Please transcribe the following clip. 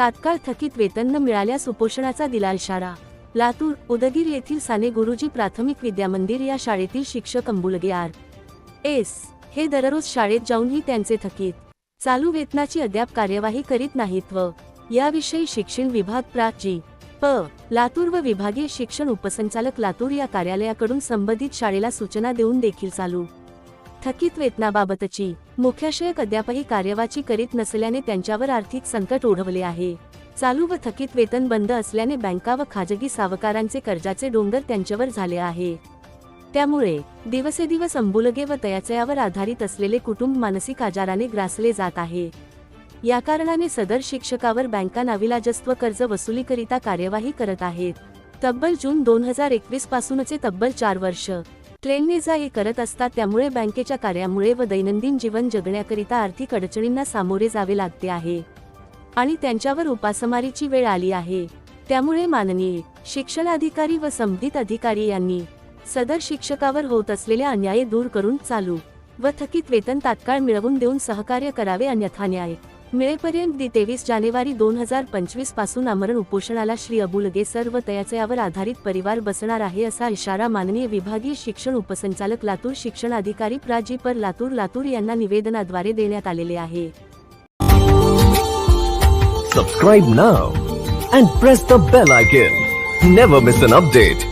तात्काळ थकीत वेतन न मिळाल्यास उपोषणाचा दिला इशारा लातूर उदगीर येथील साने गुरुजी प्राथमिक विद्यामंदिर या शाळेतील शिक्षक अंबुलगे आर. एस. हे दररोज शाळेत जाऊनही त्यांचे थकीत चालू वेतनाची अद्याप कार्यवाही करीत नाहीत व याविषयी शिक्षण विभाग प्राची प. लातूर व विभागीय शिक्षण उपसंचालक लातूर या कार्यालयाकडून संबंधित शाळेला सूचना देऊन देखील चालू. थकीत वेतनाबाबतची. मुख्याशयक अद्यापही कार्यवाही करीत नसल्याने त्यांच्यावर आर्थिक संकट ओढवले आहे. चालू व थकीत वेतन बंद असल्याने बँका व खाजगी सावकारांचे कर्जाचे डोंगर त्यांच्यावर झाले आहे. त्यामुळे दिवसेदिवस अंबुलगे व तयाचयावर आधारित असलेले कुटुंब मानसिक आजाराने ग्रासले जात आहे. या कारणाने सदर शिक्षकावर बँका नाविलाजस्व कर्ज वसुलीकरिता कार्यवाही करत आहेत. तब्बल जून दोन हजार एकवीस पासूनचे तब्बल चार वर्ष. ट्रेनने जा ये करत असतात त्यामुळे बँकेच्या कार्यामुळे व दैनंदिन जीवन जगण्याकरिता आर्थिक अडचणींना सामोरे जावे लागते आहे. आणि त्यांच्यावर उपासमारीची वेळ आली आहे. त्यामुळे माननीय शिक्षणाधिकारी व संबंधित अधिकारी यांनी सदर शिक्षकावर होत असलेले अन्याय दूर करून चालू व थकीत वेतन तात्काळ मिळवून देऊन सहकार्य करावे अन्यथा न्याय मिळेपर्यंत दि तेवीस जानेवारी दोन हजार पंचवीसपासून आमरण उपोषणाला श्री अबुलगे सर्व तयाचयावर आधारित परिवार बसणार आहे असा इशारा माननीय विभागीय शिक्षण उपसंचालक लातूर शिक्षण अधिकारी प्राजी पर लातूर लातूर यांना निवेदनाद्वारे देण्यात आलेले आहे. Subscribe now and press the bell icon never miss an update